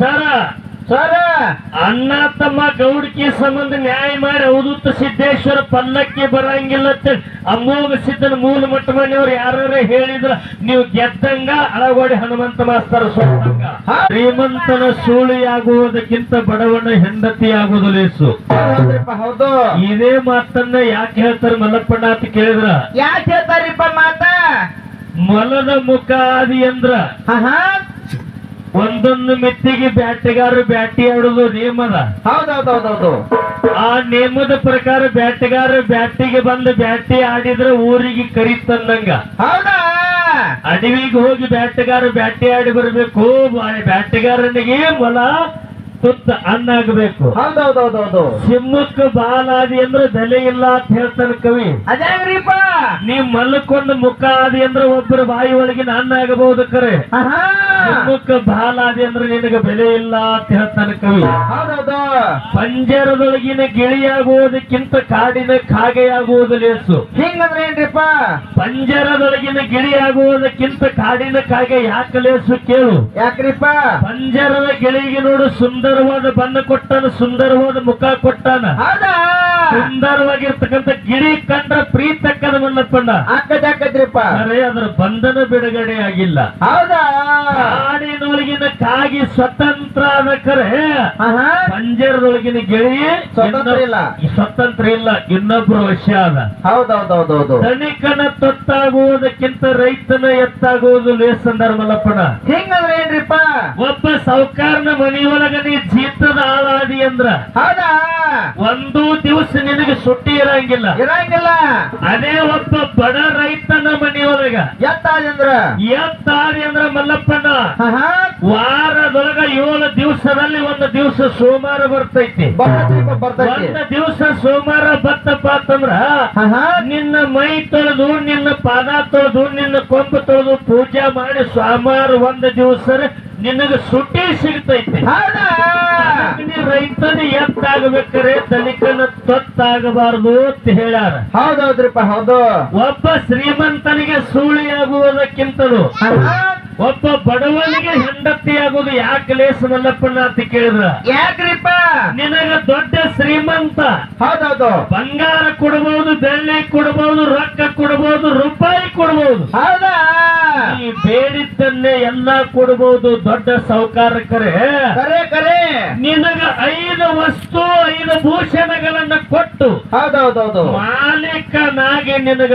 ಸರ ಸರ ಅಣ್ಣ ತಮ್ಮ ಗೌಡಿಕೆ ಸಂಬಂಧ ನ್ಯಾಯ ಮಾಡಿ ಅವಧೂತ ಸಿದ್ದೇಶ್ವರ ಪಲ್ಲಕ್ಕೆ ಬರಂಗಿಲ್ಲ ಅಮೋಘ ಸಿದ್ಧನ ಮೂಲ ಮಟ್ಟ ಮನೆಯವ್ರು ಯಾರು ಹೇಳಿದ್ರ ನೀವು ಗೆದ್ದಂಗ ಅಳಗೋಡಿ ಹನುಮಂತ ಮಾಸ್ತರ ಸೋತಂಗ. ಶ್ರೀಮಂತನ ಸೂಳಿಯಾಗುವುದಕ್ಕಿಂತ ಬಡವನ ಹೆಂಡತಿ ಆಗುವುದು ಲೇಸು ಹೌದು. ಇದೇ ಮಾತನ್ನ ಯಾಕೆ ಹೇಳ್ತಾರೆ ಮಲ್ಲಪ್ಪಣ್ಣ ಅಂತ ಕೇಳಿದ್ರ? ಯಾಕೆ ಹೇಳ್ತಾರಿಪ್ಪ ಮಾತ? ಮೊಲದ ಮುಖ ಆದಿ ಅಂದ್ರ ಒಂದೊಂದು ಮೆತ್ತಿಗೆ ಬ್ಯಾಟೆಗಾರರು ಬ್ಯಾಟಿ ಆಡೋದು ನಿಯಮದ. ಹೌದೌದೌದೌದು. ಆ ನಿಯಮದ ಪ್ರಕಾರ ಬ್ಯಾಟೆಗಾರ ಬ್ಯಾಟಿಗೆ ಬಂದು ಬ್ಯಾಟಿ ಆಡಿದ್ರೆ ಊರಿಗೆ ಕರಿತಂದಂಗ ಹೌದಾ? ಅಡವಿಗೆ ಹೋಗಿ ಬ್ಯಾಟಗಾರ ಬ್ಯಾಟಿ ಆಡಿ ಬರಬೇಕು ಬ್ಯಾಟೆಗಾರನಿಗೆ ಮೊಲ ತುತ್ತ ಅನ್ನಾಗಬೇಕು ಹೌದೌದೌದೌದು. ಸಿಂಹಕ್ಕೆ ಬಾಲಾದಿ ಅಂದ್ರೆ ಬೆಲೆ ಇಲ್ಲ ಅಂತ ಹೇಳ್ತಾನೆ ಕವಿ. ಅದೇಪ ನೀ ಮಲ್ಲಕ್ಕೊಂದು ಮುಖ ಆದಿ ಅಂದ್ರೆ ಒಬ್ಬರ ಬಾಯಿ ಒಳಗಿನ ಅನ್ನ ಆಗಬಹುದು ಕರೆ ಸಿಂಹಕ್ಕೆ ಬಾಲಾದಿ ಅಂದ್ರೆ ನಿನಗೆ ಬೆಲೆ ಇಲ್ಲ ಅಂತ ಹೇಳ್ತಾನೆ ಕವಿ. ಪಂಜರದೊಳಗಿನ ಗಿಳಿಯಾಗುವುದಕ್ಕಿಂತ ಕಾಡಿನ ಕಾಗೆಯಾಗುವುದು ಲೇಸು. ಹಿಂಗಂದ್ರೆ ಏನ್ರಿಪ್ಪ? ಪಂಜರದೊಳಗಿನ ಗಿಳಿಯಾಗುವುದಕ್ಕಿಂತ ಕಾಡಿನ ಕಾಗೆ ಯಾಕೆ ಲೇಸು ಕೇಳು. ಯಾಕ್ರಿಪ್ಪ? ಪಂಜರದ ಗಿಳಿಗೆ ನೋಡು ಸುಂದರವಾದ ಬಣ್ಣ ಕೊಟ್ಟಾನ ಸುಂದರವಾದ ಮುಖ ಕೊಟ್ಟಾನ. ಹೌದಾ? ಸುಂದರವಾಗಿರ್ತಕ್ಕಂಥ ಗಿರಿ ಕಂಡ್ರ ಪ್ರೀತಕ್ಕದ ಮಲ್ಲಪ್ಪಣ್ಣ ಅಕ್ಕದಕ್ಕದ್ರಿಪ್ಪ ಅರೆ ಅದರ ಬಂಧನ ಬಿಡುಗಡೆ ಆಗಿಲ್ಲ. ಹೌದಾ? ಕಾಡಿನೊಳಗಿನ ಕಾಗಿ ಸ್ವತಂತ್ರ ಆದ ಕರೆ. ಹಾ ಹಾ ಪಂಜರದೊಳಗಿನ ಗಿಳಿ ಸ್ವತಂತ್ರ ಇಲ್ಲ. ಸ್ವತಂತ್ರ ಇಲ್ಲ ಇನ್ನೊಬ್ರು ವಶ್ಯ ಅದ ಹೌದೌದೌದೌದು. ಧನಿಕನ ತೊತ್ತಾಗುವುದಕ್ಕಿಂತ ರೈತನ ಎತ್ತಾಗುವುದು ಲೇಸಂದರ್ ಮಲ್ಲಪ್ಪಣ ಹಿಂಗಂದ್ರೆ ಏನ್ರಿಪ್ಪ? ಒಬ್ಬ ಸಾವುಕಾರನ ಮನೆಯೊಳಗ ನೀ ಜೀತದ ಆಳಾದಿ ಅಂದ್ರ. ಹೌದಾ? ಒಂದು ದಿವಸ ನಿನಗೆ ಸುಟ್ಟಿ ಇರಂಗಿಲ್ಲ. ಇರಂಗಿಲ್ಲ. ಅದೇ ಒಬ್ಬ ಬಡ ರೈತನ ಮನೆಯೊಳಗ. ಎತ್ತಾರ ಎತ್ತಾದಿ ಅಂದ್ರ ಮಲ್ಲಪ್ಪಣ್ಣ. ಹಾ ಹಾ. ವಾರದೊಳಗ ಏಳು ದಿವಸದಲ್ಲಿ ಒಂದು ದಿವಸ ಸೋಮವಾರ ಬರ್ತೈತಿ. ಒಂದು ದಿವಸ ಸೋಮವಾರ ಬತ್ತಪ್ಪ ಅಂತಂದ್ರ ನಿನ್ನ ಮೈ ತೊಳೆದು ನಿನ್ನ ಪಾದ ತೊಳೆದು ನಿನ್ನ ಕೊಂಬು ತೊಳೆದು ಪೂಜೆ ಮಾಡಿ ಸೋಮವಾರ ಒಂದು ದಿವಸ ನಿನಗೆ ಸುಟ್ಟಿ ಸಿಗ್ತೈತಿ. ನೀ ರೈತನ ಎತ್ತಾಗಬೇಕಾರೆ ದಲಿತನ ತೊತ್ತಾಗಬಾರದು ಅಂತ ಹೇಳ್ಯಾರ. ಹೌದೌದ್ರಿಪ್ಪ ಹೌದು. ಒಬ್ಬ ಶ್ರೀಮಂತನಿಗೆ ಸೂಳಿಯಾಗುವುದಕ್ಕಿಂತಲೂ ಒಬ್ಬ ಬಡವನಿಗೆ ಹೆಂಡತಿ ಆಗೋದು ಯಾಕೆ ಲೇಸ್ ಮಲ್ಲಪ್ಪನ ಅಂತ ಕೇಳಿದ್ರ? ಯಾಕ್ರಿಪ್ಪ? ನಿನಗ ದೊಡ್ಡ ಶ್ರೀಮಂತ. ಹೌದೌದು. ಬಂಗಾರ ಕೊಡಬಹುದು ಬೆಳ್ಳಿ ಕೊಡಬಹುದು ರೊಕ್ಕ ಕೊಡಬಹುದು ರೂಪಾಯಿ ಕೊಡಬಹುದು ಹೌದಾ? ಈ ಬೇಡಿದ್ದನ್ನೇ ಎಲ್ಲ ಕೊಡಬಹುದು ದೊಡ್ಡ ಸೌಕಾರಕರೇ ಕರೆ ಕರೆ. ನಿನಗ ಐದು ವಸ್ತು ಐದು ಭೂಷಣಗಳನ್ನ ಕೊಟ್ಟು ಹೌದೌದೌದು. ಮಾಲೀಕನಾಗಿ ನಿನಗ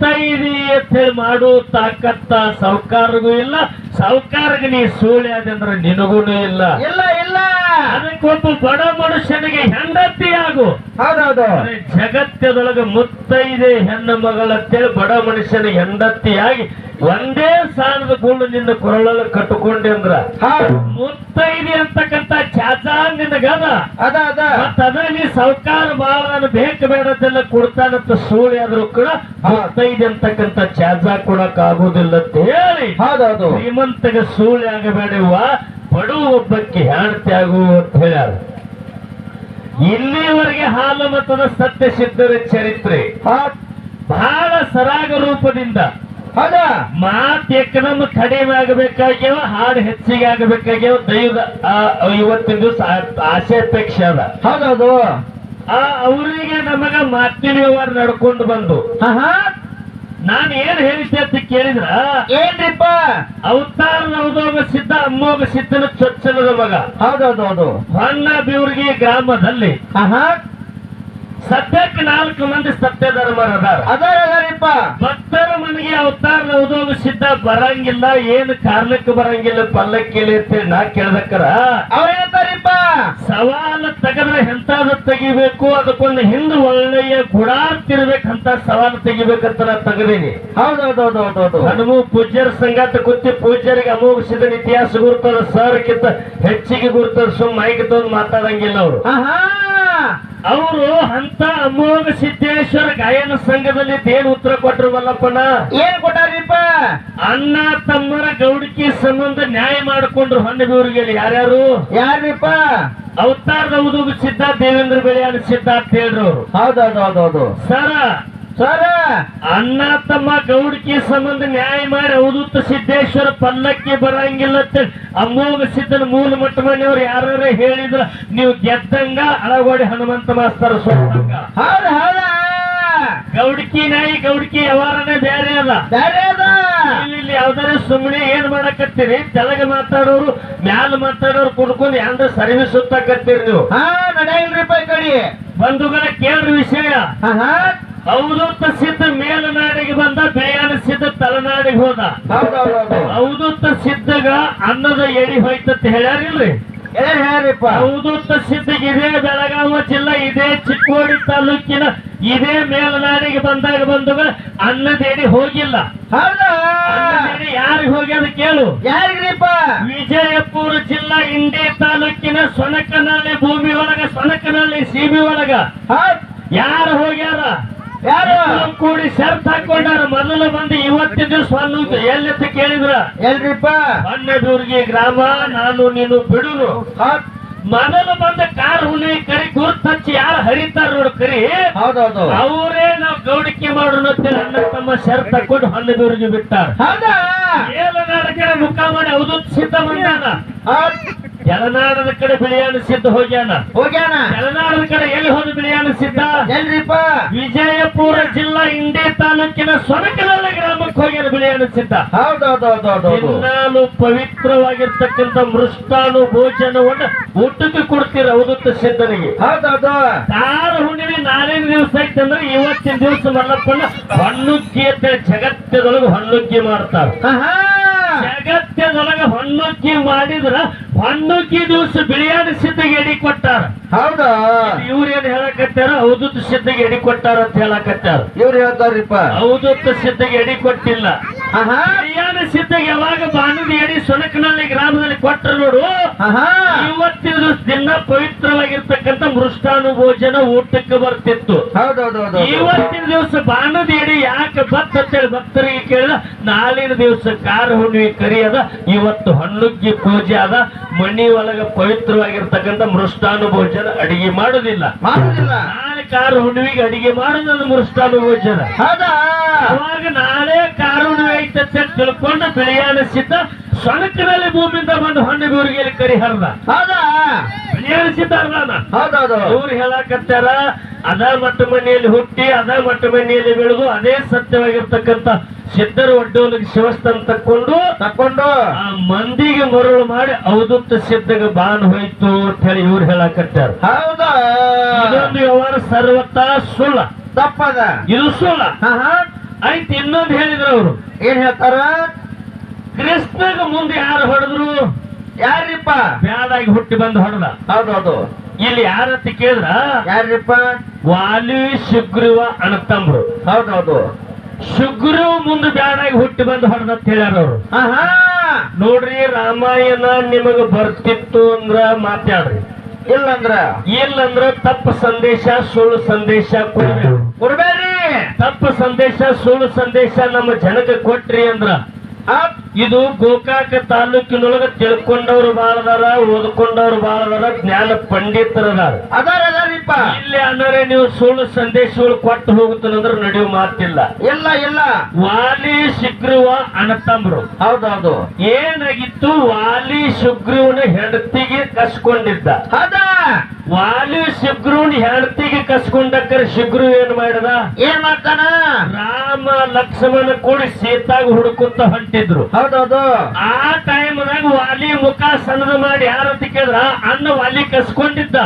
ಮುತ್ತೈದಿ ಅಂತ ಹೇಳಿ ಮಾಡೋ ತಾಕತ್ತ ಸಾವುಕಾರಗೂ ಇಲ್ಲ ಸಾವುಕಾರಗ ನೀ ಸೂಳೆ ಅದಂದ್ರೆ ನಿನಗೂ ಇಲ್ಲ. ಇಲ್ಲ ಇಲ್ಲ. ಅದಕ್ಕೊಬ್ಬ ಬಡ ಮನುಷ್ಯನಿಗೆ ಹೆಂಡತಿ ಆಗು. ಹೌದೌದು. ಜಗತ್ತದೊಳಗೆ ಮುತ್ತೈದೆ ಹೆಣ್ಣು ಮಗಳಂತೇಳಿ ಬಡ ಮನುಷ್ಯನಿಗೆ ಹೆಂಡತಿಯಾಗಿ ಒಂದೇ ಸಾಲದ ಗುಂಡು ನಿನ್ನ ಕೊರಳಲ್ಲಿ ಕಟ್ಟುಕೊಂಡೆ ಅಂದ್ರ. ಹೌದು. ಮುತ್ತೈದೆ ಅಂತಕ್ಕಂತ ಚಾಚ ನಿನಗದ ಅದ. ಅದ ಅದ. ನೀ ಸಾವುಕಾರ ಬಾಳ ನಾನು ಬೇಕು ಬೇಡದೆಲ್ಲ ಕೊಡ್ತಾನಂತ ಸೂಳಿ ಆದ್ರೂ ಕೂಡ ಮುತ್ತೈದೆ ಅಂತಕ್ಕಂತ ಚಾಚ ಕೊಡಕ್ ಆಗುದಿಲ್ಲ ಅಂತ ಹೇಳಿ. ಹೌದೌದು. ಶ್ರೀಮಂತಗೆ ಸೂಳಿ ಆಗಬೇಡವ್ವ. ಬಡವ ಒಬ್ಬಕ್ಕೆ ಆಗು ಅಂತ ಹೇಳ್ಯಾರ? ಇಲ್ಲಿವರೆಗೆ ಹಾಲು ಮತದ ಸತ್ಯ ಸಿದ್ಧರ ಚರಿತ್ರೆ ಬಹಳ ಸರಾಗ ರೂಪದಿಂದ ಹೌದಾ? ಮಾತ್ ಎಕನಮ್ ಕಡಿಮೆ ಆಗಬೇಕಾಗ್ಯಾವ ಹಾಡು ಹೆಚ್ಚಿಗೆ ಆಗಬೇಕಾಗ್ಯಾವ ದೈವದ ಇವತ್ತಿನ ದಿವಸ ಆಸೆ ಅಪೇಕ್ಷೆ ಅದ. ಹೌದೌದು. ಆ ಅವರಿಗೆ ನಮಗ ಮಾತಿನ ವ್ಯವಹಾರ ನಡ್ಕೊಂಡು ಬಂದು ನಾನು ಏನ್ ಹೇಳಿದ್ದೆ ಅಂತ ಕೇಳಿದ್ರ? ಏನ್ರಿಪ್ಪ? ಅವತಾರ ನವದೋಗ ಸಿದ್ಧ ಅಮ್ಮೋಗ ಸಿದ್ಧನ ಚೊಚ್ಚಲದ ಮಗ. ಹೌದು ಹೊನ್ನ ಬಿವ್ರಿಗೆ ಗ್ರಾಮದಲ್ಲಿ. ಸದ್ಯಕ್ಕೆ ನಾಲ್ಕು ಮಂದಿ ಸತ್ಯ ಧರ್ಮರ ಅದಾರ. ಅದಾರಿಪ್ಪ. ಭಕ್ತರ ಮನೆಗೆ ಅವತಾರ ನವದೋಗ ಸಿದ್ಧ ಬರಂಗಿಲ್ಲ ಏನು ಕಾರಣಕ್ಕೆ ಬರಂಗಿಲ್ಲ ಪಲ್ಲಕ್ಕಿಲ್ಲ ಅಂತೇಳಿ ನಾ ಕೇಳ್ದಕ್ಕರ. ಅವ್ರೇನಂತಾರಿಪ್ಪ ಸವಾಲ ತೆಗೆದ್ರೆ ಎಂತಾದ ತೆಗಿಬೇಕು ಅದಕ್ಕೊಂದು ಹಿಂದ್ ಒಳ್ಳೆಯ ಗುಡಾರ್ತಿರ್ಬೇಕಂತ ಸವಾಲು ತೆಗಿಬೇಕಂತ ನಾ ತೆಗದೀನಿ. ಹೌದೌದೌದೌದೌದು. ಹನುಮ ಪೂಜ್ಯರ ಸಂಗಾತ ಕುತ್ತಿ ಪೂಜ್ಯರಿಗೆ ಅಮೋಘಿಸಿದ ಇತಿಹಾಸ ಗುರ್ತದ ಸರ್ಕಿಂತ ಹೆಚ್ಚಿಗೆ ಗುರ್ತದ ಸುಮ್ಮ ಮೈಕ್ ತಂದು ಮಾತಾಡಂಗಿಲ್ಲ ಅವರು. ಅವರು ಅಂತ ಅಮೋಘ ಸಿದ್ದೇಶ್ವರ ಗಾಯನ ಸಂಘದಲ್ಲಿ ಏನ್ ಉತ್ತರ ಕೊಟ್ರು ಬಲ್ಲಪ್ಪನ ಏನ್ ಕೊಟ್ಟಾರಿಪ್ಪ? ಅಣ್ಣ ತಮ್ಮರ ಗೌಡಿಕೆ ಸಂಬಂಧ ನ್ಯಾಯ ಮಾಡಿಕೊಂಡ್ರು ಹೊನ್ನಬೀವ್ರಿಗೆ ಯಾರ್ಯಾರು? ಯಾರಿಪ್ಪ ಅವತಾರದ ಉದುಗು ಸಿದ್ಧ ದೇವೇಂದ್ರ ಬೆಳೆಯ ಸಿದ್ಧ ಅಂತ ಹೇಳ್ರು ಹೌದೌದು ಹೌದೌದು ಸರ ಸರ ಅಣ್ಣ ತಮ್ಮ ಗೌಡಿಕೆ ಸಂಬಂಧ ನ್ಯಾಯ ಮಾಡಿ ಅವಧೂತ ಸಿದ್ದೇಶ್ವರ ಪಲ್ಲಕ್ಕಿ ಬರಂಗಿಲ್ಲ ಅಮೋಘ ಸಿದ್ಧನ ಮೂಲ ಮಟ್ಟ ಮನೆಯವ್ರು ಯಾರೇ ಹೇಳಿದ್ರ ನೀವು ಗೆದ್ದಂಗ ಅಳಗೋಡಿ ಹನುಮಂತ ಮಾಸ್ತಾರ ಸೋತಂಗ. ಹೌದ ಹೌದ. ಗೌಡಿಕಿ ನಾಯಿ ಗೌಡಿಕಿ ವ್ಯವಹಾರನೇ ಬೇರೆ ಅಲ್ಲ ಬೇರೆ ಅದ. ನೀವು ಇಲ್ಲಿ ಯಾವ್ದಾರ ಸುಮ್ಮನೆ ಏನ್ ಮಾಡಕತ್ತೀರಿ? ತೆಲಗ ಮಾತಾಡೋರು ಮ್ಯಾಲ ಮಾತಾಡೋರು ಕುಡ್ಕೊಂಡು ಯಾಂದ್ರ ಸರ್ವಿಸ್ ಸುತ್ತಾಕತ್ತೀರಿ ನೀವು? ಹಾ ನಡೆಯಲ್ರಿಪ್ಪ ಈ ಕಡೆ. ಬಂಧುಗಳ ಕೇಳ್ರಿ ವಿಷಯ. ಹಾ ಹಾ. ಅವಧೂತ ಸಿದ್ಧ ಮೇಲನಾಡಿಗೆ ಬಂದ ಬೇಯಾನ ಸಿದ್ಧ ತಲೆನಾಡಿಗೆ ಹೋದ. ಹೌದ್ ಹೌದ್ ಹೌದು ಅವಧೂತ ಸಿದ್ಧಗ ಅನ್ನದ ಎಡಿ ಹೋಯ್ತಂತ ಹೇಳ್ಯಾರಿಲ್ರಿ? ಏನ್ ಸಿದ್ಧ ಅವಧೂತ ಸಿದ್ಧಗೆ ಇದೇ ಬೆಳಗಾವ ಜಿಲ್ಲಾ ಇದೇ ಚಿಕ್ಕೋಡಿ ತಾಲೂಕಿನ ಇದೇ ಮೇಲನಾಡಿಗೆ ಬಂದಾಗ ಬಂದಾಗ ಅನ್ನದ ಎಡಿ ಹೋಗಿಲ್ಲ. ಹೌದ? ಯಾರಿಗೆ ಹೋಗ್ಯದ ಕೇಳು. ಯಾರಿಗ್ರಿಪ್ಪ? ವಿಜಯಪುರ ಜಿಲ್ಲಾ ಇಂಡಿ ತಾಲೂಕಿನ ಸೊನಕನಹಳ್ಳಿ ಭೂಮಿ ಒಳಗ ಸೊನಕನಹಳ್ಳಿ ಸೀಮಿ ಒಳಗ. ಹೌದ್. ಯಾರು ಹೋಗ್ಯಾರ? ಯಾರು? ಕೂಡಿ ಶರ್ತ್ ಹಾಕೊಂಡಾರ ಮೊದಲ ಬಂದು ಇವತ್ತಿನ ದಿವಸ ಒಂದು ಎಲ್ಲಿಂದ ಕೇಳಿದ್ರ? ಎಲ್ರಿಪ್ಪ? ಬಣ್ಣದೂರ್ಗಿ ಗ್ರಾಮ ನಾನು ನೀನು ಬಿಡುರು. ಹೌದ್. ಮೊದಲು ಬಂದ ಕಾರ್ ಹುಲಿ ಕರಿ ಗುರುತ್ ಹಚ್ಚಿ ಯಾರು ಹರಿತಾರ ನೋಡು ಕರಿ. ಹೌದೌದು. ಅವರೇ ನಾವು ಗೌಡಿಕೆ ಮಾಡೋಣ ಅನ್ನ ಅಣ್ಣ ತಮ್ಮ ಶರ್ತ್ ಹಾಕೊಂಡು ಹೊನ್ನದೂರಿಗೆ ಬಿಟ್ಟಾರ. ಹೌದಾ? ಏಲನಾಡ ಕಡೆ ಮುಖ ಮಾಡಿ ಅವಧೂತ್ ಸಿದ್ಧ ಹೌದ್. ಜಲನಾಡದ ಕಡೆ ಬಿಳಿಯಾನ ಸಿದ್ಧ ಹೋಗ್ಯಾನ. ಹೋಗ್ಯಾನ. ಜಲನಾಡದ ಕಡೆ ಎಲ್ಲಿ ಹೋದ ಬಿಳಿಯಾನ ಸಿದ್ಧ ಎಲ್ರಿಪ್ಪ. ವಿಜಯಪುರ ಜಿಲ್ಲಾ ಇಂಡಿ ತಾಲೂಕಿನ ಸೊನಕನಹಳ್ಳಿ ಗ್ರಾಮಕ್ಕೆ ಹೋಗ್ಯಾನ ಬಿಳಿಯಾನ ಸಿದ್ಧ ಹೌದೌದೌದೌದು. ನಾನು ಪವಿತ್ರವಾಗಿರ್ತಕ್ಕಂಥ ಮೃಷ್ಟಾನು ಭೋಜನವನ್ನ ಊಟಕ್ಕೆ ಕೊಡ್ತೀರ ಅವಧೂತ ಸಿದ್ಧನಿಗೆ. ಹೌದೌದು. ತಾರ ಹುಣ್ಣಿಮೆ ನಾಲ್ಕು ದಿವಸ ಆಯ್ತಂದ್ರೆ ಅಂದ್ರೆ ಇವತ್ತಿನ ದಿವಸ ಮಲ್ಲಪ್ಪನ ಹೊಣ್ಣುಗ್ಗಿ ಅಂತ ಜಗತ್ತದೊಳಗೆ ಹೊಣ್ಣುಗ್ಗಿ ಮಾಡ್ತಾರ. ಜಗತ್ತದೊಳಗೆ ಹೊಣ್ಣುಗ್ಗಿ ಮಾಡಿದ್ರ ಹೊಣ್ಣುಗ್ಗಿ ದಿವಸ ಬಿರಿಯಾನಿ ಸಿದ್ಧಗೆ ಎಡಿ ಕೊಟ್ಟಾರ. ಹೌದಾ? ಇವ್ರೇನ್ ಹೇಳಕತ್ತಾರ? ಅವಧೂತ ಸಿದ್ಧಗೆ ಎಡಿ ಕೊಟ್ಟಾರ ಅಂತ ಹೇಳಕತ್ತಾರ. ಇವ್ರು ಹೇಳ್ತಾರಿಪ್ಪ ಅವಧೂತ ಸಿದ್ಧಗೆ ಎಡಿ ಕೊಟ್ಟಿಲ್ಲ. ಸಿದ್ಧಗೆ ಯಾವಾಗ ಬಾಣದ ಎಡಿ ಸೊನಕನಲ್ಲಿ ಗ್ರಾಮದಲ್ಲಿ ಕೊಟ್ಟರು ನೋಡು. ಆಹಾ. ಇವತ್ತಿನ ದಿನ ಪವಿತ್ರವಾಗಿರ್ತಕ್ಕಂಥ ಮೃಷ್ಟಾನು ಭೋಜನ ಊಟಕ್ಕೆ ಬರ್ತಿತ್ತು. ಹೌದು ಇವತ್ತಿನ ದಿವಸ ಬಾಣದ ಎಡಿ ಯಾಕೆ ಬತ್ತ ಅಂತೇಳಿ ಭಕ್ತರಿಗೆ ಕೇಳಿದ ನಾಳಿನ ದಿವಸ ಕಾರ ಹುಣ್ಣಿಮೆ ಕರಿ ಅದ ಇವತ್ತು ಹಣ್ಣುಗ್ಗಿ ಪೂಜೆ ಅದ ಮಣ್ಣಿ ಒಳಗ ಪವಿತ್ರವಾಗಿರ್ತಕ್ಕಂಥ ಮೃಷ್ಟಾನು ಭೋಜನ ಅಡಿಗೆ ಮಾಡುದಿಲ್ಲ. ಮಾಡುದಿಲ್ಲ. ಕಾರ ಹುಣ್ಣಿಮೆಗೆ ಅಡಿಗೆ ಮಾಡೋದು ಮೃಷ್ಟಾನು ಭೋಜನ. ಹೌದಾ? ಅವಾಗ ನಾಳೆ ಕಾರ ಹುಣ್ಣಿಮೆ ಐತೆ ಅಂತ ತಿಳ್ಕೊಂಡು ಬೆಳೆಯಾನ ಸಿದ್ಧ ಸೊಣಕಿನಲ್ಲಿ ಭೂಮಿಯಿಂದ ಬಂದು ಹೊಣ್ಣೆಬೂರಿಗೆ ಕರಿ ಹರದ. ಹೌದಾ? ಬಿಳಿಯಾನ ಸಿದ್ಧ ಹರಿದಾನ ಹೌದೌದು. ಇವ್ರು ಹೇಳಕತ್ತಾರ ಅದ ಮಟ್ಟ ಮನೆಯಲ್ಲಿ ಹುಟ್ಟಿ ಅದ ಮಟ್ಟ ಮನೆಯಲ್ಲಿ ಬೆಳೆದು ಅದೇ ಸತ್ಯವಾಗಿರ್ತಕ್ಕಂಥ ಸಿದ್ಧರ ಒಡ್ಡೋಲಿಗೆ ಶಿವಸ್ಥಾನ ತಕ್ಕೊಂಡು ತಕೊಂಡು ಆ ಮಂದಿಗೆ ಮರುಳು ಮಾಡಿ ಅವಧೂತ ಸಿದ್ಧಗ ಬಾನ್ ಹೋಯ್ತು ಅಂತ ಹೇಳಿ ಇವ್ರು ಹೇಳಕತ್ತಾರ ಹೌದಾ? ಇದೊಂದು ವ್ಯವಹಾರ ಸರ್ವತಾ ಸುಳ್ಳ ತಪ್ಪದ? ಇದು ಸುಳ್ಳ ಆಯ್ತು ಇನ್ನೊಂದು ಹೇಳಿದ್ರು ಅವರು. ಏನ್ ಹೇಳ್ತಾರ? ಕೃಷ್ಣಗ ಮುಂದೆ ಯಾರು ಹೊಡೆದ್ರು? ಯಾರಿಪ್ಪ? ಬ್ಯಾಡಾಗಿ ಹುಟ್ಟಿ ಬಂದು ಹೊಡೆದ. ಹೌದೌದು. ಇಲ್ಲಿ ಯಾರತ್ತಿ ಕೇಳಿದ್ರ? ಯಾರಿಪ್ಪ? ವಾಲಿ ಸುಗ್ರೀವ ಅಣತಂಬ್ರು ಹೌದೌದು. ಸುಗ್ರೀವ್ ಮುಂದೆ ಬ್ಯಾಡಾಗಿ ಹುಟ್ಟಿ ಬಂದು ಹೊಡೆದ ಅಂತ ಹೇಳ್ಯಾರ ಅವರು. ಆಹಾ! ನೋಡ್ರಿ ರಾಮಾಯಣ ನಿಮಗ ಬರ್ತಿತ್ತು ಅಂದ್ರ ಮಾತಾಡ್ರಿ. ಇಲ್ಲಂದ್ರ? ಇಲ್ಲಂದ್ರ ತಪ್ಪು ಸಂದೇಶ ಸುಳ್ಳು ಸಂದೇಶ ಕೊಡ್ಬೇಕು ಕೊಡ್ಬೇಡ್ರಿ! ತಪ್ಪು ಸಂದೇಶ ಸುಳ್ಳು ಸಂದೇಶ ನಮ್ಮ ಜನಕ್ಕೆ ಕೊಟ್ರಿ ಅಂದ್ರ. ಹೌದ್ ಇದು ಗೋಕಾಕ ತಾಲೂಕಿನೊಳಗ ತಿಳ್ಕೊಂಡವ್ರು ಬಾಳದಾರ ಓದ್ಕೊಂಡವ್ರು ಬಾಳದಾರ ಜ್ಞಾನ ಪಂಡಿತರದಾರ. ಅದಾರ ಅದಾರಿಪ್ಪ ಇಲ್ಲಿ ಅಂದ್ರೆ ನೀವು ಸುಳ್ಳು ಸಂದೇಶಗಳು ಕೊಟ್ಟು ಹೋಗುತ್ತಂದ್ರೆ ನಡೆಯುವ ಮಾತಿಲ್ಲ. ಇಲ್ಲ ಇಲ್ಲ. ವಾಲಿ ಸುಗ್ರೀವ ಅಣತಂಬ್ರು ಹೌದೌದು. ಏನಾಗಿತ್ತು? ವಾಲಿ ಸುಗ್ರೀವನ ಹೆಂಡತಿಗೆ ಕಸ್ಕೊಂಡಿದ್ದ. ಅದ ವಾಲಿ ಸುಗ್ರೀವನ ಹೆಂಡತಿಗೆ ಕಸ್ಕೊಂಡಕ್ಕರ ಸುಗ್ರೀವ್ ಏನ್ ಮಾಡದ? ಏನ್ ಮಾಡ್ತಾನ? ರಾಮ ಲಕ್ಷ್ಮಣ ಕೂಡಿ ಸೀತಾಗ ಹುಡುಕುತ್ತ ಹೊಂಟಿದ್ರು. ಹೌದೌದು ಆ ಟೈಮ್ದಾಗ ವಾಲಿ ಮುಖ ಸಣ್ಣದ ಮಾಡಿ ಯಾರಂತ ಕೇಳಿದ್ರ? ಅನ್ನ ವಾಲಿ ಕಸ್ಕೊಂಡಿದ್ದ.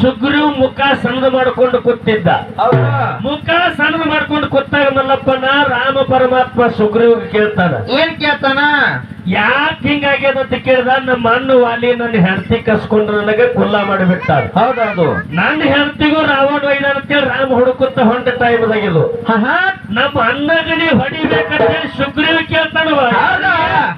ಸುಗ್ರೀವ್ ಮುಖ ಸಣ್ಣದ ಮಾಡ್ಕೊಂಡು ಕೂತಿದ್ದ. ಮುಖ ಸಣ್ಣದ ಮಾಡ್ಕೊಂಡು ಕೂತಾಗ ಮಲ್ಲಪ್ಪನ ರಾಮ ಪರಮಾತ್ಮ ಸುಗ್ರೀವ್ ಕೇಳ್ತಾನ. ಏನ್ ಕೇಳ್ತಾನ? ಯಾಕೆ ಹಿಂಗಾಗ್ಯದ ಅಂತ ಕೇಳಿದ? ನಮ್ಮ ಅಣ್ಣ ವಾಲಿ ನನ್ನ ಹೆಂಡತಿ ಕಸ್ಕೊಂಡ್ರ ನನಗೆ ಕುಲ್ಲ ಮಾಡಿಬಿಟ್ಟಾರ ಹೌದೌದು. ನನ್ನ ಹೆಂಡತಿಗೂ ರಾವಣ ವೈನರ್ ಕೇಳಿ ರಾಮ ಹುಡುಕುತ್ತ ಹೊಂಟ ಟೈಮ್ದಾಗಿದು ನಮ್ಮ ಅಣ್ಣಗನಿ ಹೊಡಿಬೇಕಂತೇಳಿ ಸುಗ್ರೀವ್ ಕೇಳ್ತಾನವ. ಹೌದಾ?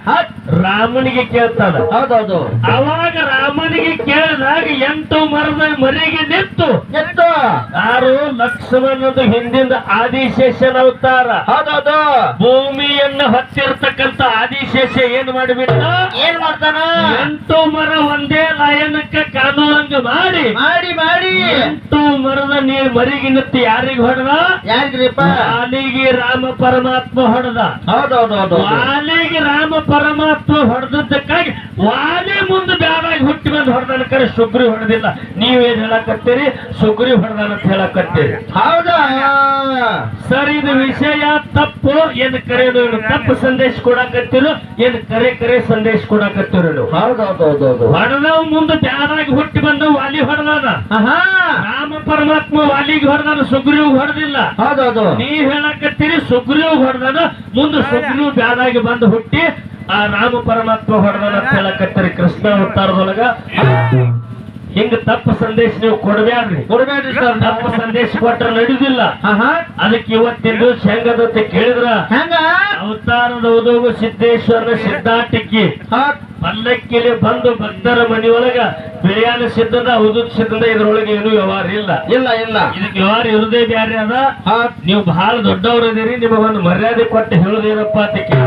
ಹೌದ್. ರಾಮನಿಗೆ ಕೇಳ್ತಾನ. ಹೌದೌದು. ಅವಾಗ ರಾಮನಿಗೆ ಕೇಳಿದಾಗ ಎಂಟು ಮರದ ಮರಿಗೆ ನಿಂತು. ನಿಂತು. ಯಾರು ಲಕ್ಷ್ಮಣದ ಹಿಂದಿಂದ ಆದಿಶೇಷನ ಅವತಾರ ಹೌದೌದು. ಭೂಮಿಯನ್ನು ಹತ್ತಿರ್ತಕ್ಕಂಥ ಆದಿಶೇಷ ಏನ್ ಮಾಡಿಬಿಟ್ಟ ಏನ್ ಮಾಡ್ತಾನ? ಎಂಟು ಮರ ಮಾಡಿ. ಮಾಡಿ ಮಾಡಿ. ಎಂಟು ಮರದ ನೀರ್ ಮರಿಗಿನತ್ತಿ ಯಾರಿಗ ಹೊಡೆದ? ಯಾರಿಗ್ರಿಪ್ಪ? ವಾಲಿಗೆ ರಾಮ ಪರಮಾತ್ಮ ಹೊಡೆದ. ಹೌದೌದೌದು ವಾಲಿಗೆ ರಾಮ ಪರಮಾತ್ಮ ಹೊಡೆದದ್ದಕ್ಕಾಗಿ ವಾಲಿ ಮುಂದೆ ಬ್ಯಾಡಾಗಿ ಹುಟ್ಟಿ ಬಂದು ಹೊಡೆದನ ಕರೆ ಸುಗ್ರಿ ಹೊಡೆದಿಲ್ಲ. ನೀವೇನ್ ಹೇಳಕತ್ತೀರಿ? ಸುಗ್ರಿ ಹೊಡೆದ ಅಂತ ಹೇಳಕತ್ತೀರಿ. ಹೌದಾ? ಸರ್ ಇದು ವಿಷಯ ತಪ್ಪು. ಏನ್ ಕರೆಯೋದು ತಪ್ಪು ಸಂದೇಶ ಕೊಡಕತ್ತಿರು? ಏನ್ ಕರೆ ಕರೆ ಸಂದೇಶ ಕೊಡಕತ್ತಿರು ಹೌದೌದೌದು ಹೊಡೆದವ್ ಮುಂದೆ ಬ್ಯಾಡಾಗಿ ಹುಟ್ಟಿ ಬಂದ ವಾಲಿ ಹೊಡೆದಾನ. ರಾಮ ಪರಮಾತ್ಮ ವಾಲಿಗೆ ಹೊಡೆದಾನ ಸುಗ್ರೀವ್ ಹೊಡೆದಿಲ್ಲ. ಹೌದೌದು ನೀವ್ ಹೇಳಕತ್ತೀರಿ ಸುಗ್ರೀವ್ ಹೊಡೆದಾನ. ಮುಂದೆ ಸುಗ್ರೀವ್ ಬ್ಯಾದಾಗಿ ಬಂದು ಹುಟ್ಟಿ ಆ ರಾಮ ಪರಮಾತ್ಮ ಹೊಡೆದಾನ ಅಂತ ಹೇಳಕತ್ತೀರಿ ಕೃಷ್ಣ ಅವತಾರದೊಳಗ. ಹಿಂಗ ತಪ್ಪು ಸಂದೇಶ ನೀವು ಕೊಡಬ್ಯಾಡ್ರಿ ಕೊಡಬೇಡ್ರಿ ಸರ್. ತಪ್ಪು ಸಂದೇಶ ಕೊಟ್ರ ನಡೆಯುದಿಲ್ಲ ಆಹಾ. ಅದಕ್ಕೆ ಇವತ್ತಿನ ದಿವಸ ಹೆಂಗದಂತ ಕೇಳಿದ್ರ? ಹೆಂಗ? ಅವತಾರದ ಉದೋಗ ಸಿದ್ದೇಶ್ವರನ ಸಿದ್ಧಾಟಿಕ್ಕಿ ಪಲ್ಲಕ್ಕಿಲಿ ಬಂದು ಭಕ್ತರ ಮನೆಯೊಳಗ ಬಿಳಿಯಾನ ಸಿದ್ಧದ ಹುದುದ್ ಸಿದ್ಧದ ಇದ್ರೊಳಗೆ ಏನು ವ್ಯವಹಾರ ಇಲ್ಲ. ಇಲ್ಲ ಇಲ್ಲ. ಇದಕ್ಕೆ ವ್ಯವಹಾರ ಇರುದೇ ಬ್ಯಾರೆ ಅದ. ನೀವು ಬಹಳ ದೊಡ್ಡವ್ರು ಇದೀರಿ ನಿಮಗೊಂದು ಮರ್ಯಾದೆ ಕೊಟ್ಟು ಹೇಳುದೇನಪ್ಪ ಅಂತ ಕೇಳ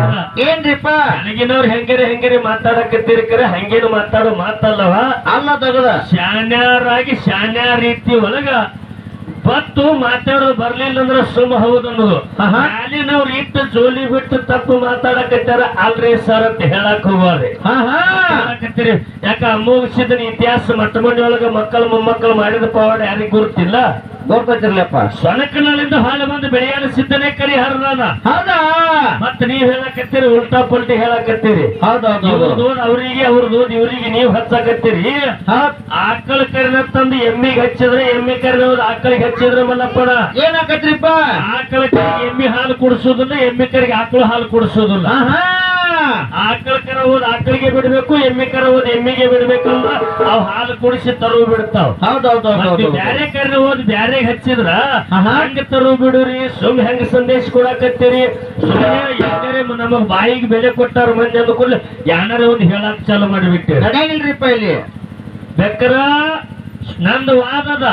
ಏನ್ರಿಪ್ಪ? ನನಗಿನವ್ರು ಹೆಂಗರೆ ಹೆಂಗರೆ ಮಾತಾಡಕತ್ತೀರಿ ಕರೆ ಹಂಗೇನು ಮಾತಾಡೋ ಮಾತಲ್ಲವ. ಅಲ್ಲ ತಗದ. ಶಾನ್ಯಾರಾಗಿ ಶಾನ್ಯ ರೀತಿ ಒಳಗ ಬತ್ತು ಮಾತಾಡೋದು ಬರ್ಲಿಲ್ಲ ಅಂದ್ರೆ ಸುಮ್ ಹೌದು ಅನ್ನೋದು. ಅಲ್ಲಿ ಮ್ಯಾಲಿನವ್ರು ಇಟ್ಟು ಜೋಲಿ ಬಿಟ್ಟು ತಪ್ಪು ಮಾತಾಡಕತ್ತಾರ ಅಲ್ರಿ ಸರ್ ಅಂತ ಹೇಳಕ್ ಹೋಗ್ರಿ ಹೇಳಕತ್ತೀರಿ. ಯಾಕ ಅಮೋಘಸಿದನ ಇತಿಹಾಸ ಮಟ್ಟ ಒಳಗ ಮಕ್ಕಳು ಮೊಮ್ಮಕ್ಕಳು ಮಾಡಿದ ಪವಾಡ ಯಾರಿಗೂ ಗುರುತಿಲ್ಲ? ಗೊತ್ತೈತಿರ್ಲಪ್ಪ ಸೊನಕನಲ್ಲಿಂದ ಹಾಲು ಬಂದು ಬೆಳೆಯಲು ಸಿದ್ಧನೇ ಕರಿ ಹರಿದಾನ ಹೌದಾ? ಮತ್ತ ನೀವ್ ಹೇಳಕತ್ತೀರಿ ಉಲ್ಟಾ ಪಲ್ಟಿ ಹೇಳಕತ್ತೀರಿ. ಹೌದೌದು ಇವ್ರದ್ದು ಅವರಿಗೆ ಅವ್ರ ಓದ್ ಇವ್ರಿಗೆ ನೀವ್ ಹಚ್ಚಕತ್ತೀರಿ. ಆಕಳ ಕರಿನ ತಂದು ಎಮ್ಮಿಗೆ ಹಚ್ಚಿದ್ರೆ ಎಮ್ಮಿ ಕರಿನ ಆಕಳಿಗೆ ಹಚ್ಚಿದ್ರೆ ಮಲ್ಲಪ್ಪ ಏನಾಕತ್ರಿಪ್ಪ? ಆಕಳ ಕರಿಗೆ ಎಮ್ಮಿ ಹಾಲು ಕುಡಿಸೋದಿಲ್ಲ ಎಮ್ಮಿ ಕರಿಗೆ ಆಕಳ ಹಾಲು ಕುಡಿಸೋದಿಲ್ಲ. ಆಕಳ ಕರ ಹೋದ್ ಆಕಳಿಗೆ ಬಿಡ್ಬೇಕು ಎಮ್ಮೆ ಕರ ಹೋದ್ ಎಮ್ಮಿಗೆ ಬಿಡ್ಬೇಕು ಅಂದ್ರ ಅವ್ ಹಾಲು ಕುಡಿಸಿ ತರು ಬಿಡ್ತಾವ್. ಹೌದೌದೌದು ಬ್ಯಾರೆ ಕರೆ ಹೋದ್ ಬ್ಯಾರೆ ಹಚ್ಚಿದ್ರ ಹಾಕಿ ಹೆಂಗ ತರು ಬಿಡುರಿ ಸುಮ್ ಹೆಂಗ ಸಂದೇಶ ಕೊಡಾಕತ್ತೀರಿ? ಸುಮ್ಮನೆ ಯಾರೇ ನಮಗ್ ಬಾಯಿಗೆ ಬೆಲೆ ಕೊಟ್ಟಾರ ಮಂದಿ ಅಂದ ಯಾರ ಒಂದ್ ಹೇಳಕ್ ಚಾಲು ಮಾಡಿಬಿಟ್ಟಿರಿ ಇಲ್ಲಿ? ಬೇಕಾರ ನಂದು ವಾದದ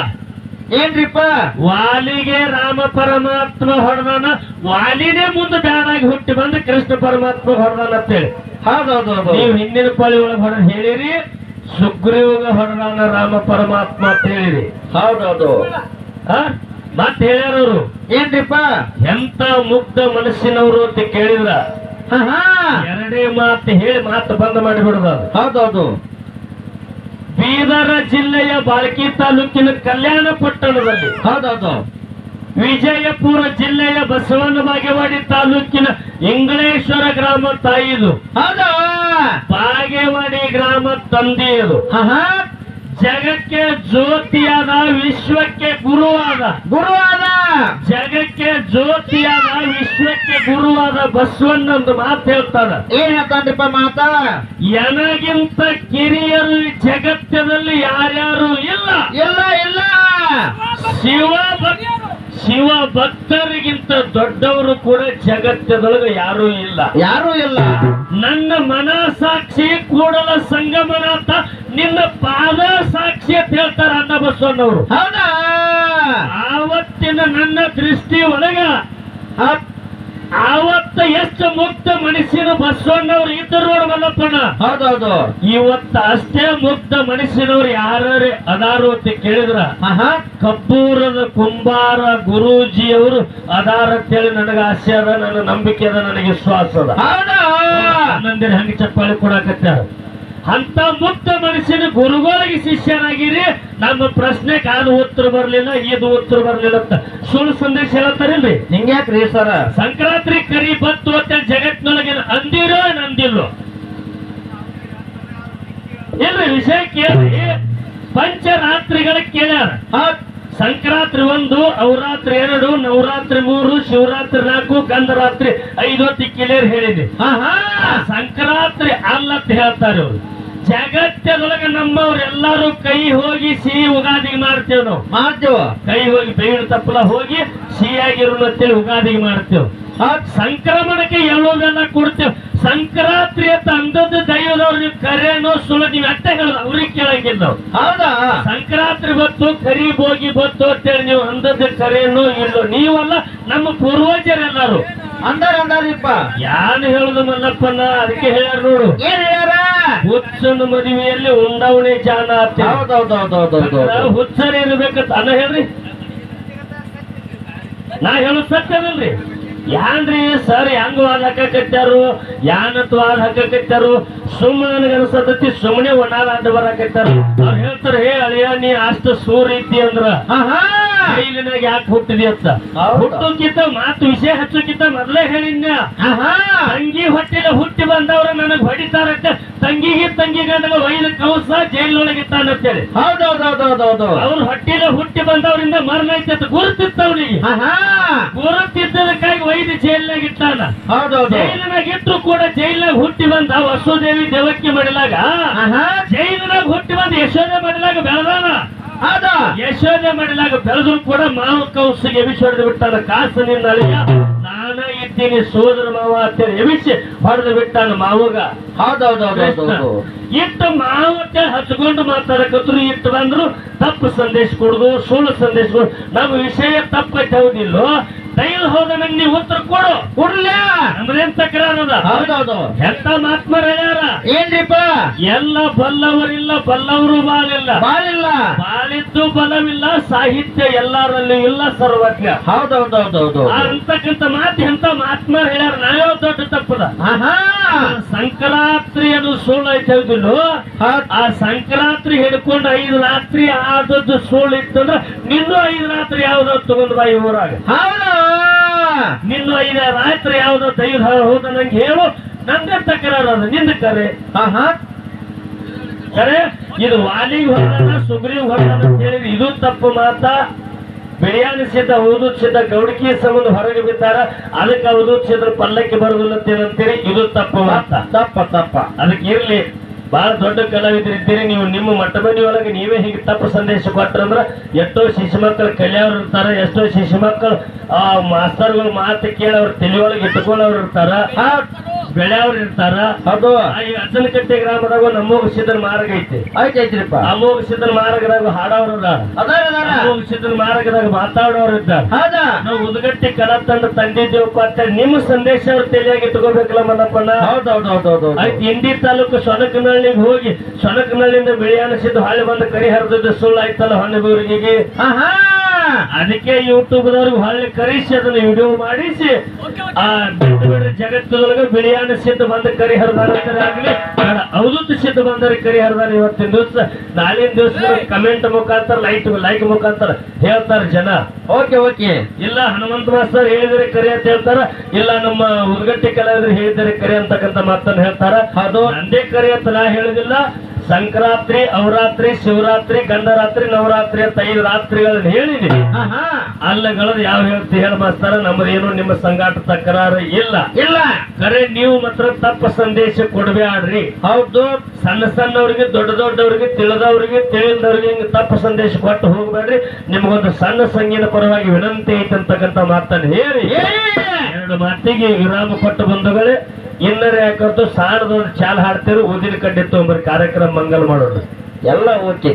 ಏನ್ರಿಪ್ಪ? ವಾಲಿಗೆ ರಾಮ ಪರಮಾತ್ಮ ಹೊಡೆದಾನ ವಾಲಿನೇ ಮುಂದೆ ಬ್ಯಾಡಾಗಿ ಹುಟ್ಟಿ ಬಂದು ಕೃಷ್ಣ ಪರಮಾತ್ಮ ಹೊಡೆದಾನ ಅಂತೇಳಿ. ಹೌದೌದು ನೀವು ಹಿಂದಿನ ಪಾಳಿ ಒಳಗೆ ಹೊಡೆದ ಹೇಳಿರಿ ಸುಗ್ರೀವಗ ಹೊಡೆದಾನ ರಾಮ ಪರಮಾತ್ಮ ಅಂತ ಹೇಳಿರಿ. ಹೌದೌದು. ಆ? ಮತ್ ಹೇಳ್ಯಾರವ್ರು ಏನ್ರಿಪ್ಪ? ಎಂತ ಮುಗ್ಧ ಮನಸ್ಸಿನವರು ಅಂತ ಕೇಳಿದ್ರ? ಎರಡೇ ಮಾತು ಹೇಳಿ ಮಾತು ಬಂದ್ ಮಾಡಿಬಿಡುದು ಹೌದೌದು. ಬೀದರ ಜಿಲ್ಲೆಯ ಬಾಳ್ಕಿ ತಾಲೂಕಿನ ಕಲ್ಯಾಣ ಪಟ್ಟಣದಲ್ಲಿ ಹೌದೌದು. ವಿಜಯಪುರ ಜಿಲ್ಲೆಯ ಬಸವನ ಬಾಗೇವಾಡಿ ತಾಲೂಕಿನ ಇಂಗಳೇಶ್ವರ ಗ್ರಾಮ ತಾಯಿದು. ಹೌದಾ. ಬಾಗೇವಾಡಿ ಗ್ರಾಮ ತಂದೆಯದು. ಜಗಕ್ಕೆ ಜ್ಯೋತಿಯಾದ ವಿಶ್ವಕ್ಕೆ ಗುರುವಾದ. ಗುರುವಾದ. ಜಗಕ್ಕೆ ಜ್ಯೋತಿಯಾದ ವಿಶ್ವಕ್ಕೆ ಗುರುವಾದ ಬಸವಣ್ಣಂದು ಮಾತು ಹೇಳ್ತಾನ. ಏನ್ ಹೇಳ್ತಾನಪ್ಪ ಮಾತ? ನನಗಿಂತ ಕಿರಿಯರು ಈ ಜಗತ್ತಿನಲ್ಲಿ ಯಾರ್ಯಾರು ಇಲ್ಲ. ಇಲ್ಲ ಇಲ್ಲ. ಶಿವ ಭಕ್- ಶಿವ ಭಕ್ತರಿಗಿಂತ ದೊಡ್ಡವರು ಕೂಡ ಜಗತ್ತದೊಳಗೆ ಯಾರೂ ಇಲ್ಲ. ಯಾರು ಇಲ್ಲ. ನನ್ನ ಮನ ಸಾಕ್ಷಿ ಕೂಡಲ ಅಂತ ನಿನ್ನ ಪಾದ ಸಾಕ್ಷಿ ಅಂತ ಹೇಳ್ತಾರ ಅನ್ನ ಬಸವಣ್ಣವರು ಹೌದಾ? ಆವತ್ತಿನ ನನ್ನ ದೃಷ್ಟಿ ಒಳಗ ಆವತ್ತ ಎಷ್ಟು ಮುಕ್ತ ಮನುಷ್ಯನ ಬಸವಣ್ಣವ್ರು ಇದ್ದರು ನೋಡ ಮಲ್ಲಪ್ಪಣ್ಣ. ಹೌದೌದು ಇವತ್ತ ಅಷ್ಟೇ ಮುಕ್ತ ಮನುಷ್ಯನವ್ರು ಯಾರೇ ಅದಾರು ಅಂತ ಕೇಳಿದ್ರ? ಕಬ್ಬೂರದ ಕುಂಬಾರ ಗುರೂಜಿಯವರು ಅದಾರ ಅಂತೇಳಿ ನನಗ ಆಸೆ ಅದ ನನ್ನ ನಂಬಿಕೆ ಅದ ನನಗೆ ವಿಶ್ವಾಸ ಅದ. ಹೌದಾ? ಹಂಗೆ ಚಪ್ಪಾಳಿ ಕೊಡಕತ್ತಾರ. ಅಂತ ಮುಕ್ತ ಮನುಷ್ಯನ ಗುರುಗಳಿಗೆ ಶಿಷ್ಯನಾಗಿರಿ ನಮ್ಮ ಪ್ರಶ್ನೆ ಕಾದು ಉತ್ತರ ಬರ್ಲಿಲ್ಲ ಇದು ಉತ್ತರ ಬರ್ಲಿಲ್ಲ ಅಂತ. ಸುಳ್ಳು ಸಂದೇಶ ಹೇಳ್ತಾರಿಲ್ರಿ ಹಿಂಗ್ಯಾಕ್ರಿ ಸರ? ಸಂಕ್ರಾಂತಿ ಕರಿ ಬತ್ತು ಅಂತ ಜಗತ್ನೊಳಗೆ ಅಂದಿರೋ ನಂದಿಲ್ಲೋ. ಇಲ್ರಿ ವಿಷಯ ಕೇಳಿ? ಪಂಚರಾತ್ರಿಗಳ ಕೇಳ್ಯಾರ. ಸಂಕ್ರಾಂತಿ ಒಂದು ಅವರಾತ್ರಿ ಎರಡು ನವರಾತ್ರಿ ಮೂರು ಶಿವರಾತ್ರಿ ನಾಲ್ಕು ಗಂಧರಾತ್ರಿ ಐದು ತಿಕ್ಕಿಲೇರ್ ಹೇಳಿದೆ ಸಂಕ್ರಾಂತಿ ಅಲ್ಲ ಅಂತ ಹೇಳ್ತಾರೆ ಅವರು. ಜಗತ್ತದೊಳಗೆ ನಮ್ಮವ್ರೆಲ್ಲರೂ ಕೈ ಹೋಗಿ ಸಿಹಿ ಉಗಾದಿಗೆ ಮಾಡ್ತೇವೆ ನಾವು. ಮಾಡ್ತೇವ. ಕೈ ಹೋಗಿ ಬೇವಿನ ತಪ್ಪಲ ಹೋಗಿ ಸಿಹಿಯಾಗಿರೋಣ ಅಂತೇಳಿ ಉಗಾದಿಗೆ ಮಾಡ್ತೇವ್. ಆ ಸಂಕ್ರಮಣಕ್ಕೆ ಎಲ್ಲೋದೆಲ್ಲ ಕೊಡ್ತೇವೆ. ಸಂಕ್ರಾಂತಿ ಅಂತ ಅಂದದ್ದು ದೈವದವ್ರು ನೀವು ಕರೆನೋ ಸುಳ್ಳು ನೀವು ಅಟ್ಟ ಹೇಳೋದು ಅವ್ರಿಗೆ ಕೇಳಂಗಿಲ್ಲ ನಾವು. ಹೌದಾ? ಸಂಕ್ರಾಂತಿ ಬತ್ತು ಕರಿ ಬೋಗಿ ಬತ್ತು ಅಂತೇಳಿ ನೀವು ಅಂದದ್ದು ಕರೆನೋ ಇಲ್ಲೋ ನೀವಲ್ಲ ನಮ್ಮ ಪೂರ್ವಜರೆಲ್ಲರೂ. ಅಂದಾರ ಅಂದಾರಿಪ್ಪ ಯಾರು ಹೇಳುದು ಮಲ್ಲಪ್ಪನ? ಅದಕ್ಕೆ ಹೇಳ್ಯಾರ ನೋಡು. ಏನ್ ಹೇಳ್ಯಾರ? ಹುಚ್ಚನ ಮದುವೆಯಲ್ಲಿ ಉಂಡವಣೆ ಜಾನ ಹುಚ್ಚರ ಇರ್ಬೇಕಂತ ಅನ್ನ ಹೇಳ್ರಿ. ನಾ ಹೇಳು ಸತ್ಯದಲ್ರಿ ಯಾನ್ರಿ ಸರ್ ಹೆಂಗ್ ವಾದ ಹಾಕಕತ್ಯಾರು ಯಾನತ್ ವಾದ ಹಾಕಕತ್ಯಾರು ಸುಮ್ಮನೆ ನನಗೆ ಅನ್ಸತೈತಿ ಸುಮ್ಮನೆ ಒಣಾದ ಅಡ್ಡ ಬರಾಕತ್ಯಾರ ಅವ್ರು ಹೇಳ್ತಾರ ಹೇ ಅಳಿಯ ನೀ ಅಷ್ಟು ಸೂರ್ ಐತಿ ಅಂದ್ರ. ಆಹಾ! ಜೈಲಿನಾಗ ಯಾಕೆ ಹುಟ್ಟಿದೆ ಅಂತ? ಹುಟ್ಟೋಕ್ಕಿಂತ ಮಾತು ವಿಷಯ ಹಚ್ಚೋಕ್ಕಿಂತ ಮೊದಲೇ ಹೇಳಿದ್ನ. ತಂಗಿ ಹೊಟ್ಟಿನ ಹುಟ್ಟಿ ಬಂದವ್ರ ನನಗ್ ಹೊಡಿತಾರಂತೆ. ತಂಗಿಗೆ ತಂಗಿ ಗಂಡಗ ವೈಲ್ ಕೌಸ ಜೈಲಿನೊಳಗೆ ಇಟ್ಟಾನಂತೇಳಿ ಹೌದೌದೌದೌದೌದು ಅವ್ರ ಹೊಟ್ಟಿನ ಹುಟ್ಟಿ ಬಂದವರಿಂದ ಮರಣ ಐತೆ ಗುರುತಿತ್ತ ಅವನಿಗೆ ಗುರುತಿದ್ದದಕ್ಕಾಗಿ ವೈದ್ಯ ಜೈಲಿನಾಗ ಇಟ್ಟಾನ ಹೌದೌದು. ಜೈಲಿನಾಗ ಇಟ್ಟರು ಕೂಡ ಜೈಲಿನಾಗ ಹುಟ್ಟಿ ಬಂದ ವಸುದೇವಿ ದೇವಕ್ಕೆ ಮಾಡಿದಾಗ ಜೈಲಿನಾಗ ಹುಟ್ಟಿ ಬಂದ ಯಶೋದೆ ಮಾಡಿದಾಗ ಬೆಳೆದಾನ ಹೌದ ಯಶೋದೆ ಮಾಡಲಾಗ ಬೆಳೆದ್ರು ಕೂಡ ಮಾವ ಕೌಸಿಗೆ ಎಬಿಸಿ ಹೊಡೆದು ಬಿಟ್ಟಾನ. ಕಾಸು ನಿನ್ನ ಅಳಿಯ ನಾನ ಇದ್ದೀನಿ ಸೋದರ ಮಾವ ಅಂತೇಳಿ ಎಬಿಸಿ ಹೊಡೆದು ಬಿಟ್ಟಾನ ಮಾವಗ. ಹೌದೌದೌದು ಇಟ್ಟು ಮಾವತ್ತೆ ಹಚ್ಕೊಂಡು ಮಾತಾಡಕತ್ರು ಇಟ್ಟು ಬಂದ್ರು ತಪ್ಪು ಸಂದೇಶ ಕೊಡುದು ಸುಳ್ಳು ಸಂದೇಶ ಕೊಡುದು ನಮ್ಮ ವಿಷಯ ತಪ್ಪೈತೆ ಹೌದಿಲ್ಲೋ ದೈವ ಹೋದ ನಂಗೆ ನೀವು ಉತ್ತರ ಕೊಡು. ಕೊಡ್ಲ. ನಮ್ದೇನ್ ತಕರಾರದ ಹೌದೌದು. ಎಂತ ಮಾತ್ಮರ ಹೇಳ್ಯಾರ ಏನ್ರಿಪ್ಪ? ಎಲ್ಲ ಬಲ್ಲವರಿಲ್ಲ ಬಲ್ಲವರು ಬಾಳಿಲ್ಲ ಬಾಳಿಲ್ಲ ಬಾಳಿದ್ದು ಬಲವಿಲ್ಲ ಸಾಹಿತ್ಯ ಎಲ್ಲರಲ್ಲೂ ಇಲ್ಲ ಸರ್ವಜ್ಞ. ಹೌದೌದೌದೌದು. ಅಂತಕ್ಕಂಥ ಮಾತು ಎಂತ ಮಾತ್ಮರ ಹೇಳ್ಯಾರ ನಾವ್ಯಾವ ದೊಡ್ಡ ತಪ್ಪದ. ಆಹಾ. ಸಂಕ್ರಾಂತಿ ಅದು ಸುಳ್ಳು ಐತೆ ಹೇಳಿದ್ರು ಆ ಸಂಕ್ರಾಂತಿ ಹಿಡ್ಕೊಂಡು ಐದು ರಾತ್ರಿ ಆದದ್ದು ಸುಳ್ಳು ಇತ್ತಂದ್ರ ನಿನ್ನೂ ಐದು ರಾತ್ರಿ ಯಾವ್ದೋ ತಗೊಂಡ್ ಬಾ ಊರಾಗ. ಹೌದು. ನಿನ್ನೂ ಐದು ರಾತ್ರಿ ಯಾವ್ದೋ ದೈವ ಹೌದ ನಂಗೆ ಹೇಳು. ನಂದೇ ತಕರಾರ ಅದು ನಿಂದ ಕರೆ. ಆಹಾ ಕರೆ? ಇದು ವಾಲಿಗೆ ಹೊರದಾನ ಸುಗ್ರೀವ್ ಹೊರದಾನ ಅಂತ ಹೇಳಿದ್ರೆ ಇದು ತಪ್ಪು ಮಾತ? ಬಿರಿಯಾನಿ ಸಿದ್ಧ ಊದುದ್ ಸಿದ್ಧ ಗೌಡಿಕಿ ಸಂಬಂಧ ಹೊರಗೆ ಬಿದ್ದಾರ. ಅದಕ್ಕೆ ಊದುದ್ ಸಿದ್ಧ ಪಲ್ಲಕ್ಕೆ ಬರುದಿಲ್ಲ ಅಂತೇಳಿ ಇದು ತಪ್ಪು ಮಾತ ತಪ್ಪ ತಪ್ಪ ಅದಕ್ಕೆ ಇರ್ಲಿ. ಬಹಳ ದೊಡ್ಡ ಕಲಾವಿದರಿದ್ದೀರಿ ನೀವು ನಿಮ್ಮ ಮಟ್ಟಮನಿ ಒಳಗೆ ನೀವೇ ಹೀಗೆ ತಪ್ಪು ಸಂದೇಶ ಕೊಟ್ರಂದ್ರ ಎಷ್ಟೋ ಶಿಶು ಮಕ್ಕಳು ಕಲಿಯೋರು ಇರ್ತಾರೆ ಎಷ್ಟೋ ಶಿಶು ಮಕ್ಕಳು ಆ ಮಾಸ್ತರ್ಗಳು ಮಾತು ಕೇಳೋರು ತಲೆಯೊಳಗೆ ಇಟ್ಕೊಳ್ಳೋರು ಇರ್ತಾರ. ಬೆಳೆಯವ್ರು ಇರ್ತಾರ. ಅದು. ಈ ಅಜ್ಜನಕಟ್ಟೆ ಗ್ರಾಮದಾಗ ನಮ್ಮೋಗ ಸಿದ್ಧನ ಮಾರ್ಗ ಐತಿ. ಆಯ್ತೈತ್ರಿಪ್ಪ ಅಮೋಘ ಸಿದ್ಧನ ಮಾರ್ಗದಾಗ ಹಾಡೋರು ಅಮೋಘ ಸಿದ್ಧನ ಮಾರ್ಗದಾಗ ಮಾತಾಡೋರು ಇದ್ದಾರೆ. ನಾವು ಉದ್ಗಟ್ಟಿ ಕಲಾ ತಂಡ ತಂದಿದ್ದೇವಪ್ಪ ಅಂತ ನಿಮ್ಮ ಸಂದೇಶ ಅವ್ರ ತಲೆಯಾಗಿ ಇಟ್ಕೋಬೇಕಲ್ಲ ಮನಪ್ಪಣ್ಣ? ಹೌದೌದೌದೌದು ಆಯ್ತು ಇಂಡಿ ತಾಲೂಕು ಸೊನಕನಹಳ್ಳಿಗೆ ಹೋಗಿ ಸೊನಕನಹಳ್ಳಿಯಿಂದ ಬಿಳಿಯಾನಿಸಿದ್ದು ಸಿದ್ದು ಹಾಳಿ ಬಂದು ಕರಿ ಹರಿದದ್ದು ಸುಳ್ಳು ಆಯ್ತಲ್ಲ ಹೊನ್ನಬೂರಿಗೆ ಆಹಾ! ಅದಕ್ಕೆ ಯೂಟ್ಯೂಬ್ ದವ್ರಿಗೆ ಹೊಳ್ಳಿ ಕರೆಸಿ ಅದನ್ನ ವಿಡಿಯೋ ಮಾಡಿಸಿ. ಆ ಬಿಟ್ಟು ಬಿಡ್ರಿ ಜಗತ್ತದೊಳಗೆ ಬಿಳಿಯಾನ ಸಿದ್ಧ ಬಂದ ಕರಿ ಹರಿದಾರ ಆಗಲಿ. ಬೇಡ ಅವಧೂತ ಸಿದ್ಧ ಬಂದರೆ ಕರಿ ಹರಿದಾರ ಇವತ್ತಿನ ದಿವಸ. ನಾಳಿನ ದಿವಸ ಕಮೆಂಟ್ ಮುಖಾಂತರ ಲೈಟ್ ಲೈಕ್ ಮುಖಾಂತರ ಹೇಳ್ತಾರೆ ಜನ. Okay okay. ಇಲ್ಲ ಹನುಮಂತ ಮಾಸ್ತರ್ ಹೇಳಿದರೆ ಕರಿ ಅಂತ ಹೇಳ್ತಾರ. ಇಲ್ಲ ನಮ್ಮ ಉದ್ಗಟ್ಟಿ ಕಲಾವಿದರು ಹೇಳಿದರೆ ಕರಿ ಅಂತಕ್ಕಂಥ ಮಾತನ್ನ ಹೇಳ್ತಾರ. ಅದು ನಂದೇ ಕರಿ ಅಂತ ನಾ ಹೇಳುದಿಲ್ಲ. ಸಂಕ್ರಾಂತಿ ಅವರಾತ್ರಿ ಶಿವರಾತ್ರಿ ಗಂಡರಾತ್ರಿ ನವರಾತ್ರಿ ಅಂತ ಐದು ರಾತ್ರಿಗಳನ್ನ ಹೇಳಿದೀನಿ. ಆಹಾ. ಅಲ್ಲಗಳದ್ ಯಾವ ಹೇಳ್ತಿ ಹೇಳ ಮಾಸ್ತಾರ ನಮ್ದೇನು ನಿಮ್ಮ ಸಂಗಾಟ ತಕರಾರು ಇಲ್ಲ. ಇಲ್ಲ. ಕರೆ ನೀವು ಮಾತ್ರ ತಪ್ಪ ಸಂದೇಶ ಕೊಡ್ಬೇಡ್ರಿ ಹೌದು. ಸಣ್ಣ ಸಣ್ಣವ್ರಿಗೆ ದೊಡ್ಡ ದೊಡ್ಡವ್ರಿಗೆ ತಿಳಿದವ್ರಿಗೆ ತಿಳಿದವ್ರಿಗೆ ಹಿಂಗೆ ತಪ್ಪ ಸಂದೇಶ ಕೊಟ್ಟು ಹೋಗ್ಬೇಡ್ರಿ ನಿಮ್ಗೊಂದು ಸಣ್ಣ ಸಂಗೀನ ಪರವಾಗಿ ವಿನಂತಿ ಐತೆ ಅಂತಕ್ಕಂಥ ಮಾತನ್ನ ಹೇಳಿ. ಎರಡು ಮಾತಿಗೆ ವಿರಾಮ ಕೊಟ್ಟು ಬಂಧುಗಳೇ ಇನ್ನರ ಯಾಕಂತೂ ಸಾಣದೊಂದು ಚಾಲ್ ಹಾಡ್ತಿರು ಊದಿನ ಕಡ್ಡಿ ತೊಗೊಂಬರ್ ಕಾರ್ಯಕ್ರಮ ಮಂಗಲ್ ಮಾಡೋದು. ಎಲ್ಲ ಓಕೆ.